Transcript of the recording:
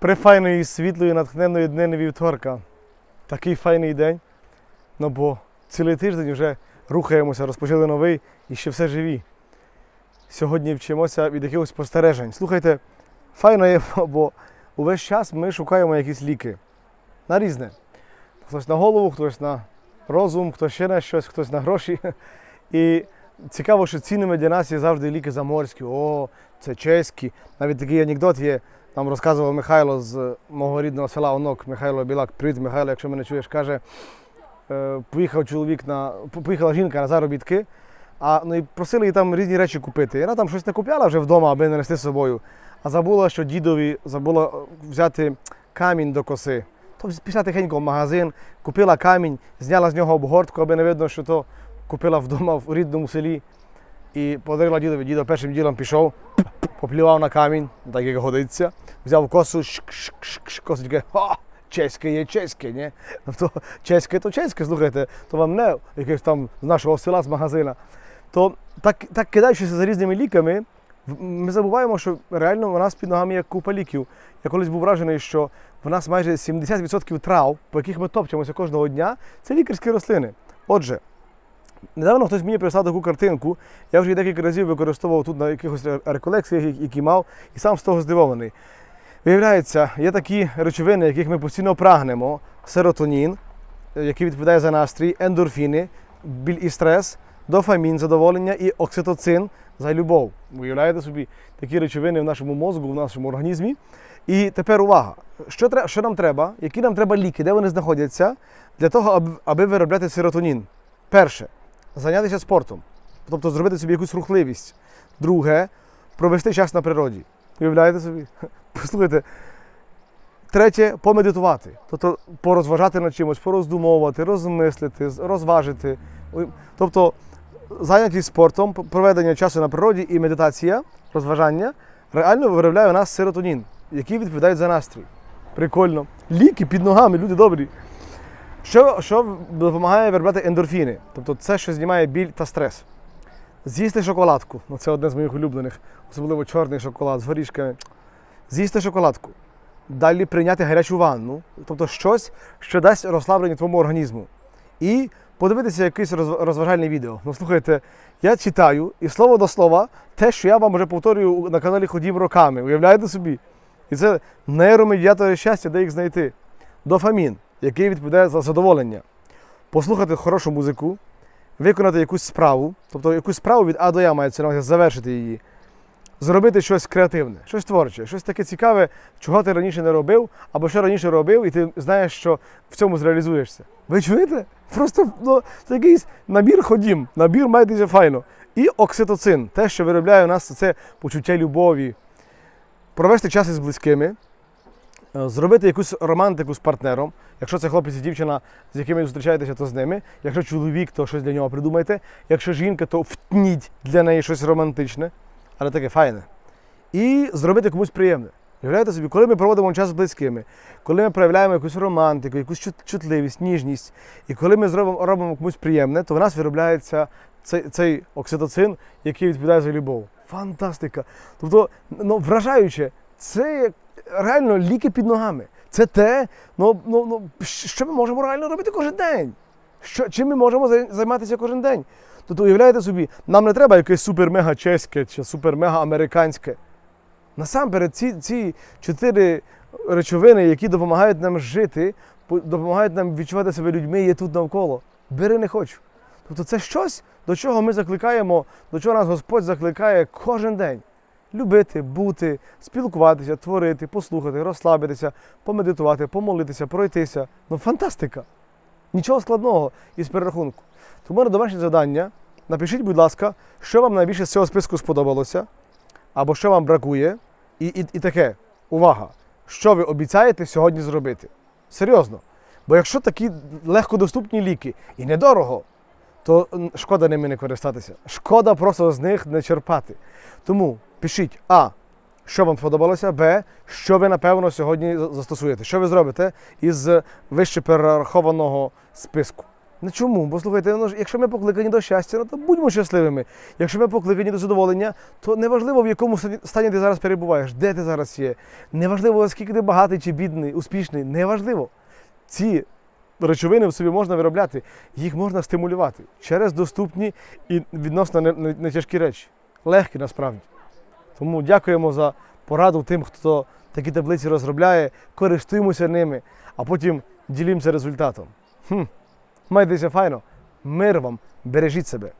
прифайної, світлої, натхненної днини вівторка. Такий файний день. Ну бо цілий тиждень вже рухаємося, розпочали новий і ще все живі. Сьогодні вчимося від якихось спостережень. Слухайте, файно є, бо увесь час ми шукаємо якісь ліки. На різне. Хтось на голову, хтось на розум, хтось ще на щось, хтось на гроші. І цікаво, що цінними для нас є завжди ліки заморські. О, це чеські. Навіть такий анекдот є. Нам розказував Михайло з мого рідного села Онок, Михайло Білак. Привіт, Михайло, якщо мене чуєш, каже, е, поїхав чоловік на поїхала жінка на заробітки, а ну і просили її там різні речі купити. І вона там щось не купляла вже вдома, аби не нести з собою. А забула, що дідові забула е, взяти камінь до коси. То пішла тихенько в магазин, купила камінь, зняла з нього обгортку, аби не видно, що то купила вдома в рідному селі. І подарила дідові. Дідо першим ділом пішов, поплював на камінь, так як годиться, взяв косу, шк-шк-шк, косочки, ха, чеське є чеське, ні? Тобто чеське то чеське, слухайте, то вам не якесь там з нашого села, з магазина. То так, так кидаючися за різними ліками, ми забуваємо, що реально у нас під ногами є купа ліків. Я колись був вражений, що в нас майже 70% трав, по яких ми топчемося кожного дня, це лікарські рослини. Отже, недавно хтось мені прислав таку картинку, я вже декілька разів використовував тут на якихось реколекціях, які- мав, і сам з того здивований. Виявляється, є такі речовини, яких ми постійно прагнемо: серотонін, е, який відповідає за настрій, ендорфіни, біль і стрес, дофамін, задоволення і окситоцин за любов. Уявляєте собі такі речовини в нашому мозку, в нашому організмі. І тепер увага, що, тре- що нам треба, які нам треба ліки, де вони знаходяться, для того, аби виробляти серотонін. Перше, зайнятися спортом, тобто зробити собі якусь рухливість. Друге, провести час на природі. Уявляєте собі? Послухайте. Третє помедитувати, тобто порозважати над чимось, пороздумовувати, розмислити, розважити. Тобто зайнятість спортом, проведення часу на природі і медитація, розважання реально виробляє у нас серотонін, який відповідає за настрій. Прикольно. Ліки під ногами, люди добрі. Що, що допомагає виробляти ендорфіни? Тобто це, що знімає біль та стрес. З'їсти шоколадку. Ну, це одне з моїх улюблених, особливо чорний шоколад з горішками. З'їсти шоколадку. Далі прийняти гарячу ванну, тобто щось, що дасть розслаблення твоєму організму. І подивитися якесь розв- розважальне відео. Ну слухайте, я читаю і слово до слова те, що я вам вже повторюю на каналі Ходім роками. Уявляєте собі? І це нейромедіатори щастя, де їх знайти. Дофамін, який відповідає за задоволення. Послухати хорошу музику, виконати якусь справу, тобто якусь справу від А до Я мається на увазі завершити її. Зробити щось креативне, щось творче, щось таке цікаве, чого ти раніше не робив, або що раніше робив, і ти знаєш, що в цьому зреалізуєшся. Ви чуєте? Просто ну, це якийсь набір ходім, набір має дуже файно. І окситоцин, те, що виробляє у нас це почуття любові, провести час із близькими, зробити якусь романтику з партнером. Якщо це хлопець і дівчина, з якими зустрічаєтеся, то з ними. Якщо чоловік, то щось для нього придумайте. Якщо жінка, то втніть для неї щось романтичне, але таке файне. І зробити комусь приємне. Уявляєте собі, коли ми проводимо час з близькими, коли ми проявляємо якусь романтику, якусь чут- чутливість, ніжність, і коли ми зробимо, робимо комусь приємне, то в нас виробляється цей, цей окситоцин, який відповідає за любов. Фантастика! Тобто, ну, вражаюче, це реально ліки під ногами. Це те, ну, ну, ну, що ми можемо реально робити кожен день. Що, чим ми можемо займатися кожен день? Тобто, уявляєте собі, нам не треба якесь супер-мега чеське чи супер-мега американське. Насамперед, ці, ці чотири речовини, які допомагають нам жити, допомагають нам відчувати себе людьми, є тут навколо. Бери не хочу. Тобто це щось, до чого ми закликаємо, до чого нас Господь закликає кожен день. Любити, бути, спілкуватися, творити, послухати, розслабитися, помедитувати, помолитися, пройтися. Ну, фантастика! Нічого складного із перерахунку. Тому на домашнє завдання напишіть, будь ласка, що вам найбільше з цього списку сподобалося, або що вам бракує, і, і, і таке. Увага! Що ви обіцяєте сьогодні зробити? Серйозно. Бо якщо такі легкодоступні ліки і недорого, то шкода ними не користатися. Шкода просто з них не черпати. Тому пишіть А. Що вам сподобалося? Б. Що ви напевно сьогодні застосуєте? Що ви зробите із вище перерахованого списку? Ну чому? Бо слухайте, ну, якщо ми покликані до щастя, ну, то будьмо щасливими. Якщо ми покликані до задоволення, то неважливо, в якому стані- ти зараз перебуваєш, де ти зараз є. Неважливо, скільки ти багатий чи бідний, успішний. Неважливо. Ці речовини в собі можна виробляти, їх можна стимулювати через доступні і відносно не, не, не тяжкі речі. Легкі насправді. Тому дякуємо за пораду тим, хто такі таблиці розробляє, користуємося ними, а потім ділімося результатом. Хм. Майтеся файно, мир вам, бережіть себе.